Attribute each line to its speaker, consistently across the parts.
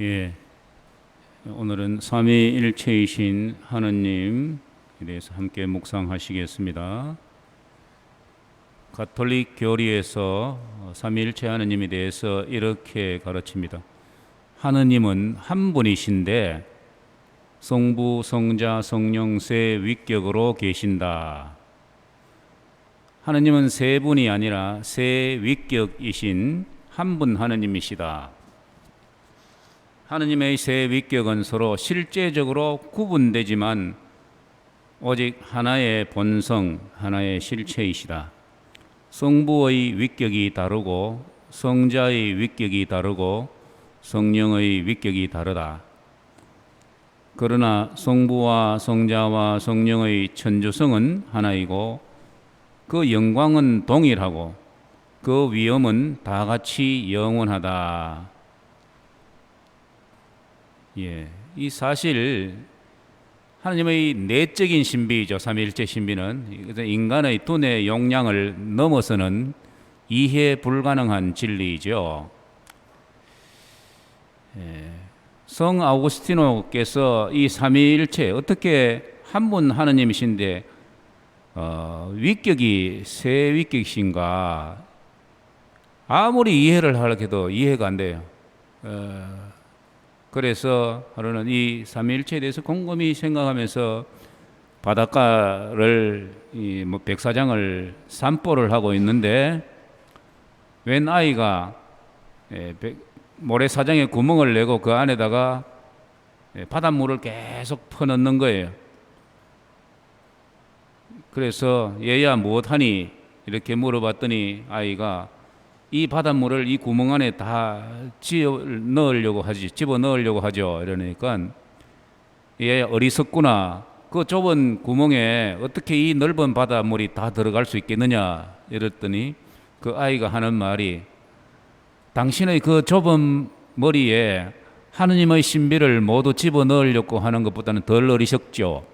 Speaker 1: 예. 오늘은 삼위일체이신 하느님에 대해서 함께 묵상하시겠습니다. 가톨릭 교리에서 삼위일체 하느님에 대해서 이렇게 가르칩니다. 하느님은 한 분이신데 성부, 성자, 성령 세 위격으로 계신다. 하느님은 세 분이 아니라 세 위격이신 한 분 하느님이시다. 하느님의 세 위격은 서로 실제적으로 구분되지만 오직 하나의 본성, 하나의 실체이시다. 성부의 위격이 다르고 성자의 위격이 다르고 성령의 위격이 다르다. 그러나 성부와 성자와 성령의 천주성은 하나이고 그 영광은 동일하고 그 위엄은 다 같이 영원하다. 예, 이 사실 하나님의 내적인 신비이죠. 삼위일체 신비는 인간의 두뇌 용량을 넘어서는 이해 불가능한 진리이죠. 예, 성 아우구스티노께서 이 삼위일체 어떻게 한 분 하나님이신데 어, 위격이 세 위격이신가 아무리 이해를 하려고 해도 이해가 안 돼요. 어, 그래서 하루는 이 삼위일체에 대해서 곰곰이 생각하면서 바닷가를 이뭐 백사장을 산보를 하고 있는데 웬 아이가 예, 백- 모래사장에 구멍을 내고 그 안에다가 예, 바닷물을 계속 퍼넣는 거예요. 그래서 얘야 무엇하니 이렇게 물어봤더니 아이가 이 바닷물을 이 구멍 안에 다 집어 넣으려고 하지 집어 넣으려고 하죠 이러니까 얘 어리석구나 그 좁은 구멍에 어떻게 이 넓은 바닷물이 다 들어갈 수 있겠느냐 이랬더니 그 아이가 하는 말이 당신의 그 좁은 머리에 하느님의 신비를 모두 집어 넣으려고 하는 것보다는 덜 어리석죠.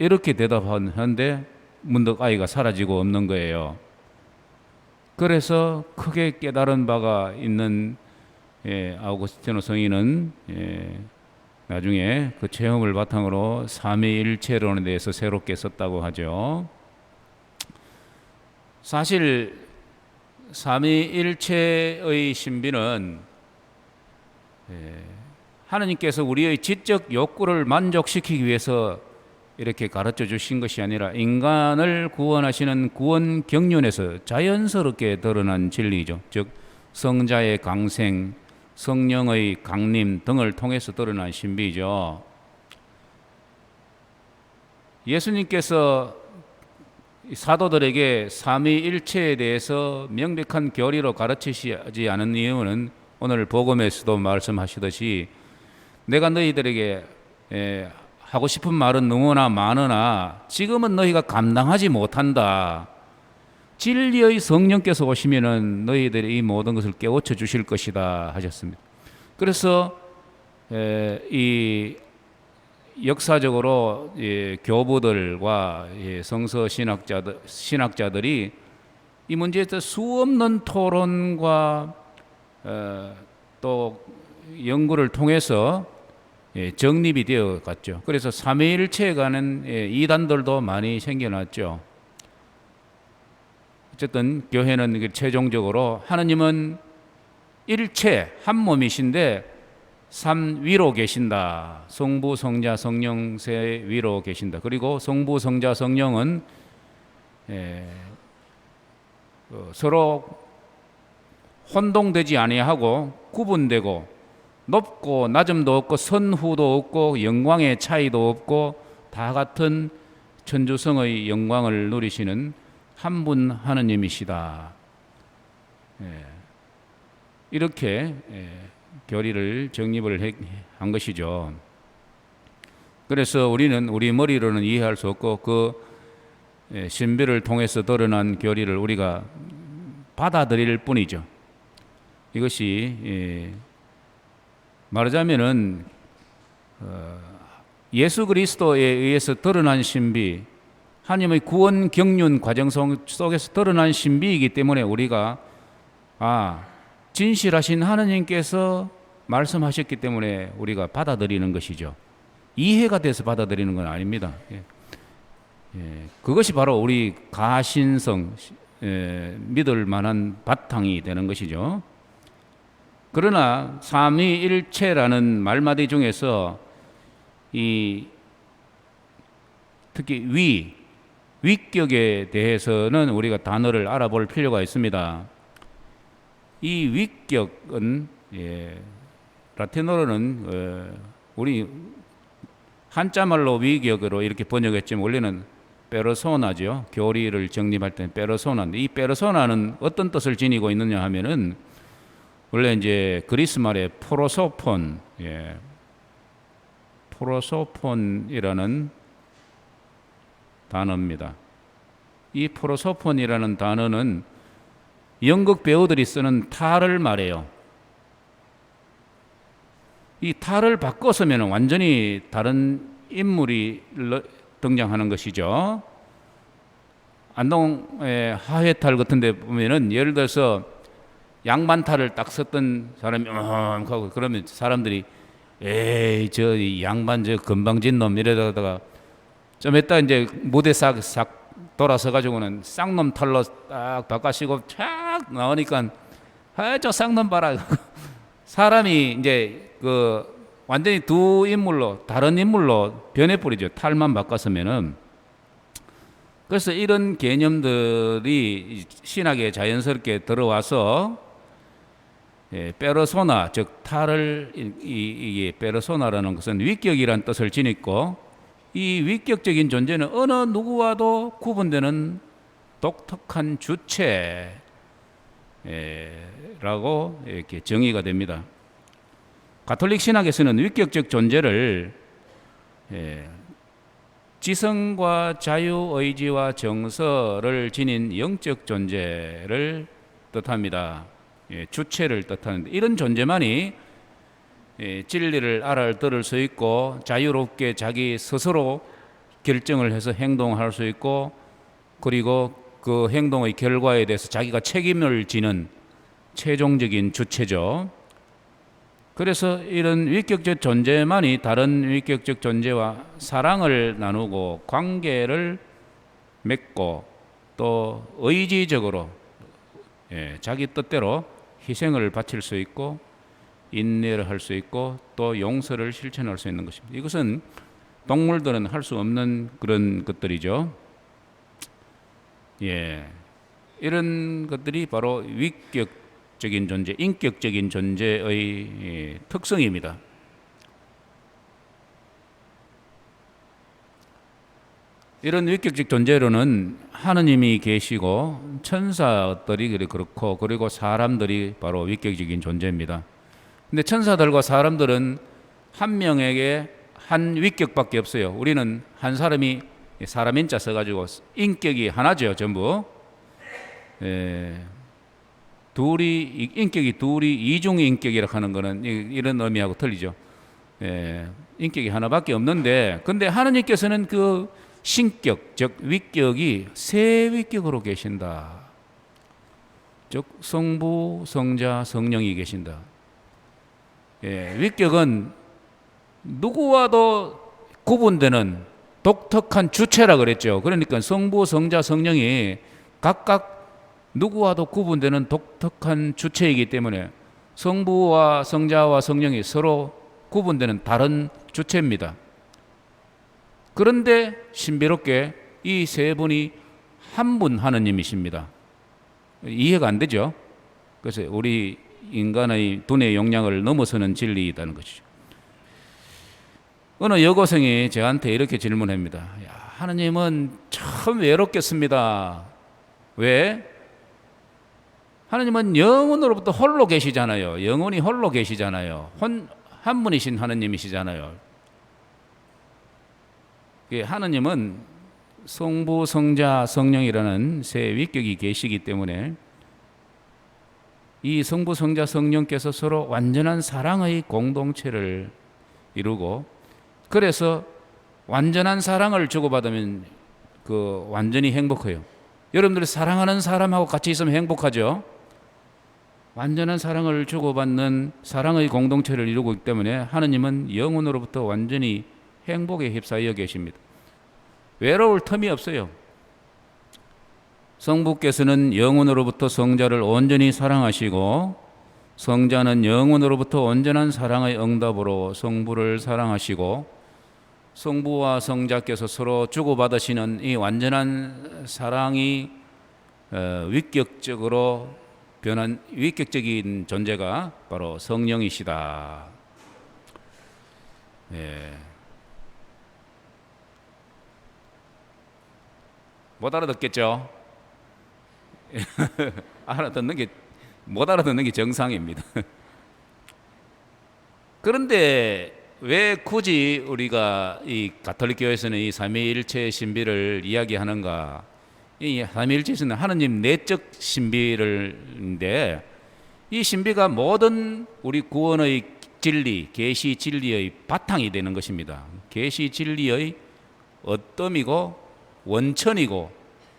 Speaker 1: 이렇게 대답하는데 문득 아이가 사라지고 없는 거예요. 그래서 크게 깨달은 바가 있는 예, 아우구스티노 성인은 예, 나중에 그 체험을 바탕으로 삼위일체론에 대해서 새롭게 썼다고 하죠. 사실 삼위일체의 신비는 예, 하느님께서 우리의 지적 욕구를 만족시키기 위해서 이렇게 가르쳐 주신 것이 아니라 인간을 구원하시는 구원 경륜에서 자연스럽게 드러난 진리죠. 즉 성자의 강생, 성령의 강림 등을 통해서 드러난 신비죠. 예수님께서 사도들에게 삼위일체에 대해서 명백한 교리로 가르치시지 않은 이유는 오늘 복음에서도 말씀하시듯이 내가 너희들에게 에, 하고 싶은 말은 너무나 많으나 지금은 너희가 감당하지 못한다. 진리의 성령께서 오시면은 너희들이 이 모든 것을 깨우쳐 주실 것이다 하셨습니다. 그래서 에, 이 역사적으로 예, 교부들과 예, 성서 신학자들 신학자들이 이 문제에 대해서 수없는 토론과 어, 또 연구를 통해서 예, 정립이 되어 갔죠. 그래서 삼위일체에 관한 예, 이단들도 많이 생겨났죠. 어쨌든 교회는 이게 최종적으로 하느님은 일체 한 몸이신데 삼 위로 계신다. 성부, 성자, 성령 세 위로 계신다. 그리고 성부, 성자, 성령은 예, 어, 서로 혼동되지 아니하고 구분되고 높고 낮음도 없고 선후도 없고 영광의 차이도 없고 다 같은 천주성의 영광을 누리시는 한 분 하느님이시다. 예, 이렇게 예, 교리를 정립을 해- 한 것이죠. 그래서 우리는 우리 머리로는 이해할 수 없고 그 예, 신비를 통해서 드러난 교리를 우리가 받아들일 뿐이죠. 이것이 예, 말하자면은 어, 예수 그리스도에 의해서 드러난 신비, 하나님의 구원 경륜 과정 속- 속에서 드러난 신비이기 때문에 우리가 아 진실하신 하나님께서 말씀하셨기 때문에 우리가 받아들이는 것이죠. 이해가 돼서 받아들이는 건 아닙니다. 예. 예, 그것이 바로 우리 가신성 예, 믿을 만한 바탕이 되는 것이죠. 그러나 삼위일체라는 말마디 중에서 이 특히 위 위격에 대해서는 우리가 단어를 알아볼 필요가 있습니다. 이 위격은 예, 라틴어로는 어, 우리 한자말로 위격으로 이렇게 번역했지만 원래는 페르소나죠. 교리를 정립할 때는 페르소나인데 이 페르소나는 어떤 뜻을 지니고 있느냐 하면은 원래 이제 그리스 말의 프로소폰, 예, 프로소폰이라는 단어입니다. 이 프로소폰이라는 단어는 연극 배우들이 쓰는 탈을 말해요. 이 탈을 바꿔 쓰면 완전히 다른 인물이 러- 등장하는 것이죠. 안동의 하회탈 같은 데 보면은 예를 들어서 양반탈을 딱 썼던 사람이 음 하고 그러면 사람들이 에이 저이 양반 저 건방진 놈 이러다가 좀 이따 이제 무대 싹, 싹 돌아서 가지고는 쌍놈 탈로 딱 바꿔시고 촥 나오니까 아저 쌍놈 봐라. 사람이 이제 그 완전히 두 인물로 다른 인물로 변해버리죠. 탈만 바꿨으면은. 그래서 이런 개념들이 신학에 자연스럽게 들어와서 예, 페르소나 즉 탈을 이, 이, 이게 페르소나라는 것은 위격이란 뜻을 지니고 이 위격적인 존재는 어느 누구와도 구분되는 독특한 주체라고 이렇게 정의가 됩니다. 가톨릭 신학에서는 위격적 존재를 예, 지성과 자유 의지와 정서를 지닌 영적 존재를 뜻합니다. 예, 주체를 뜻하는데 이런 존재만이 예, 진리를 알아 들을 수 있고 자유롭게 자기 스스로 결정을 해서 행동할 수 있고 그리고 그 행동의 결과에 대해서 자기가 책임을 지는 최종적인 주체죠. 그래서 이런 위격적 존재만이 다른 위격적 존재와 사랑을 나누고 관계를 맺고 또 의지적으로 예, 자기 뜻대로 희생을 바칠 수 있고 인내를 할 수 있고 또 용서를 실천할 수 있는 것입니다. 이것은 동물들은 할 수 없는 그런 것들이죠. 예. 이런 것들이 바로 위격적인 존재, 인격적인 존재의 예, 특성입니다. 이런 위격적 존재로는 하느님이 계시고 천사들이 그렇고 그리고 사람들이 바로 위격적인 존재입니다. 근데 천사들과 사람들은 한 명에게 한 위격밖에 없어요. 우리는 한 사람이 사람 인 자 써가지고 인격이 하나죠, 전부. 예, 둘이 이- 인격이 둘이 이중의 인격이라고 하는 거는 이- 이런 의미하고 틀리죠. 예, 인격이 하나밖에 없는데, 근데 하느님께서는 그 신격, 즉 위격이 세 위격으로 계신다. 즉 성부, 성자, 성령이 계신다. 예, 위격은 누구와도 구분되는 독특한 주체라 그랬죠. 그러니까 성부, 성자, 성령이 각각 누구와도 구분되는 독특한 주체이기 때문에 성부와 성자와 성령이 서로 구분되는 다른 주체입니다. 그런데 신비롭게 이 세 분이 한 분 하느님이십니다. 이해가 안 되죠? 그래서 우리 인간의 두뇌 용량을 넘어서는 진리이다는 것이죠. 어느 여고생이 저한테 이렇게 질문합니다. 야, 하느님은 참 외롭겠습니다. 왜? 하느님은 영원으로부터 홀로 계시잖아요. 영원히 홀로 계시잖아요. 혼, 한 분이신 하느님이시잖아요. 예, 하느님은 성부, 성자, 성령이라는 세 위격이 계시기 때문에 이 성부, 성자, 성령께서 서로 완전한 사랑의 공동체를 이루고 그래서 완전한 사랑을 주고받으면 그 완전히 행복해요. 여러분들이 사랑하는 사람하고 같이 있으면 행복하죠. 완전한 사랑을 주고받는 사랑의 공동체를 이루고 있기 때문에 하느님은 영혼으로부터 완전히 행복에 휩싸여 계십니다. 외로울 틈이 없어요. 성부께서는 영혼으로부터 성자를 온전히 사랑하시고 성자는 영혼으로부터 온전한 사랑의 응답으로 성부를 사랑하시고 성부와 성자께서 서로 주고받으시는 이 완전한 사랑이 어, 위격적으로 변한 위격적인 존재가 바로 성령이시다. 예. 못 알아듣겠죠? 알아듣는 게 못 알아듣는 게 정상입니다. 그런데 왜 굳이 우리가 이 가톨릭 교회에서는 이 삼위일체 신비를 이야기하는가? 이 삼위일체에서는 하느님 내적 신비를인데 이 신비가 모든 우리 구원의 진리, 계시 진리의 바탕이 되는 것입니다. 계시 진리의 어뜸이고 원천이고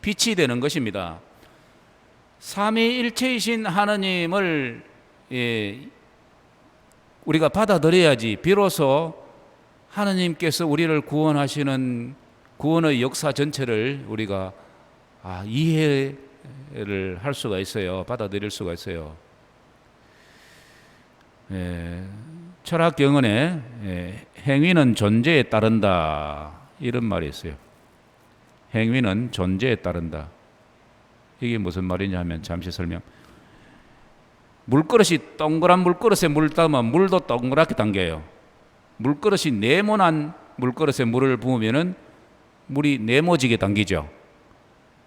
Speaker 1: 빛이 되는 것입니다. 삼위일체이신 하느님을 예, 우리가 받아들여야지 비로소 하느님께서 우리를 구원하시는 구원의 역사 전체를 우리가 아, 이해를 할 수가 있어요. 받아들일 수가 있어요. 예, 철학 경언에 예, 행위는 존재에 따른다 이런 말이 있어요. 행위는 존재에 따른다. 이게 무슨 말이냐 하면 잠시 설명. 물그릇이 동그란 물그릇에 물 담으면 물도 동그랗게 당겨요. 물그릇이 네모난 물그릇에 물을 부으면은 물이 네모지게 당기죠.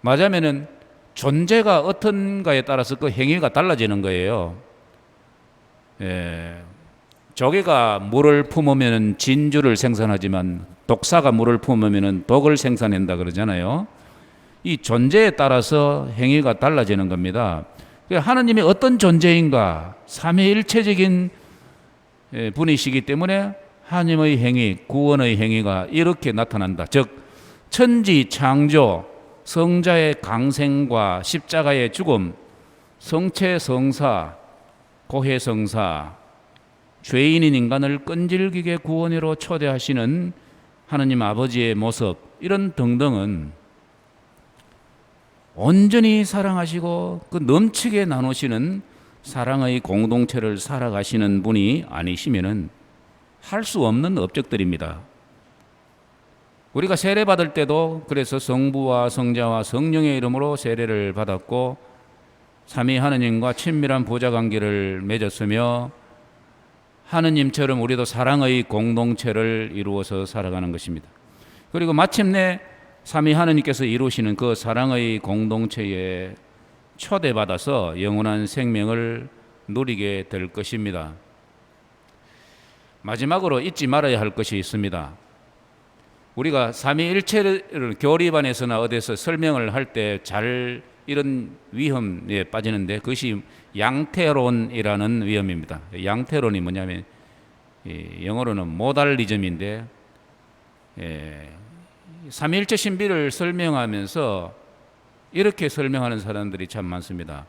Speaker 1: 맞으면은 존재가 어떤가에 따라서 그 행위가 달라지는 거예요. 예. 조개가 물을 품으면 진주를 생산하지만 독사가 물을 품으면 독을 생산한다 그러잖아요. 이 존재에 따라서 행위가 달라지는 겁니다. 하나님이 어떤 존재인가 삼위일체적인 예, 분이시기 때문에 하나님의 행위, 구원의 행위가 이렇게 나타난다. 즉 천지 창조, 성자의 강생과 십자가의 죽음, 성체 성사, 고해 성사, 죄인인 인간을 끈질기게 구원으로 초대하시는 하나님 아버지의 모습 이런 등등은 온전히 사랑하시고 그 넘치게 나누시는 사랑의 공동체를 살아가시는 분이 아니시면은 할 수 없는 업적들입니다. 우리가 세례 받을 때도 그래서 성부와 성자와 성령의 이름으로 세례를 받았고 삼위 하느님과 친밀한 보좌 관계를 맺었으며 하느님처럼 우리도 사랑의 공동체를 이루어서 살아가는 것입니다. 그리고 마침내 삼위 하느님께서 이루시는 그 사랑의 공동체에 초대받아서 영원한 생명을 누리게 될 것입니다. 마지막으로 잊지 말아야 할 것이 있습니다. 우리가 삼위일체를 교리반에서나 어디서 설명을 할 때 잘 이런 위험에 빠지는데 그것이 양태론이라는 위험입니다. 양태론이 뭐냐면 영어로는 모달리즘인데 예, 삼일체 신비를 설명하면서 이렇게 설명하는 사람들이 참 많습니다.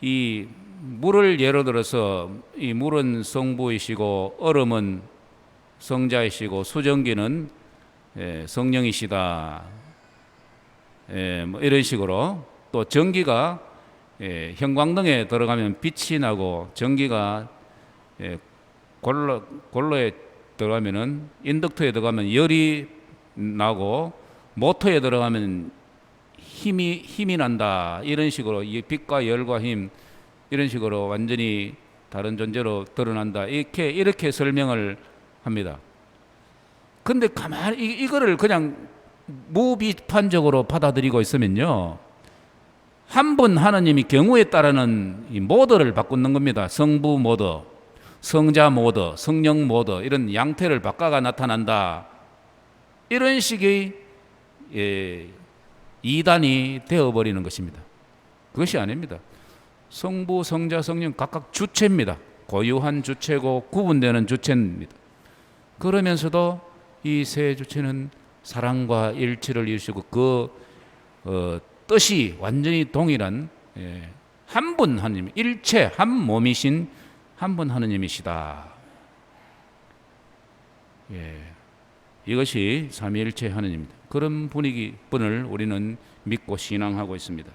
Speaker 1: 이 물을 예로 들어서 이 물은 성부이시고 얼음은 성자이시고 수증기는 예, 성령이시다. 예, 뭐 이런 식으로 또 전기가 예, 형광등에 들어가면 빛이 나고 전기가 예, 골로 골로에 들어가면은 인덕터에 들어가면 열이 나고 모터에 들어가면 힘이 힘이 난다 이런 식으로 이 빛과 열과 힘 이런 식으로 완전히 다른 존재로 드러난다 이렇게 이렇게 설명을 합니다. 근데 가만히 이, 이거를 그냥 무비판적으로 받아들이고 있으면요. 한 분 하나님이 경우에 따르는 이 모드를 바꾸는 겁니다. 성부 모드, 성자 모드, 성령 모드 이런 양태를 바꿔가 나타난다. 이런 식의 예, 이단이 되어버리는 것입니다. 그것이 아닙니다. 성부, 성자, 성령 각각 주체입니다. 고유한 주체고 구분되는 주체입니다. 그러면서도 이 세 주체는 사랑과 일치를 이루시고 그 어, 뜻이 완전히 동일한 예, 한분 하느님, 일체 한 몸이신 한 분 하느님이시다. 예, 이것이 삼위일체 하느님입니다. 그런 분위기 분을 우리는 믿고 신앙하고 있습니다.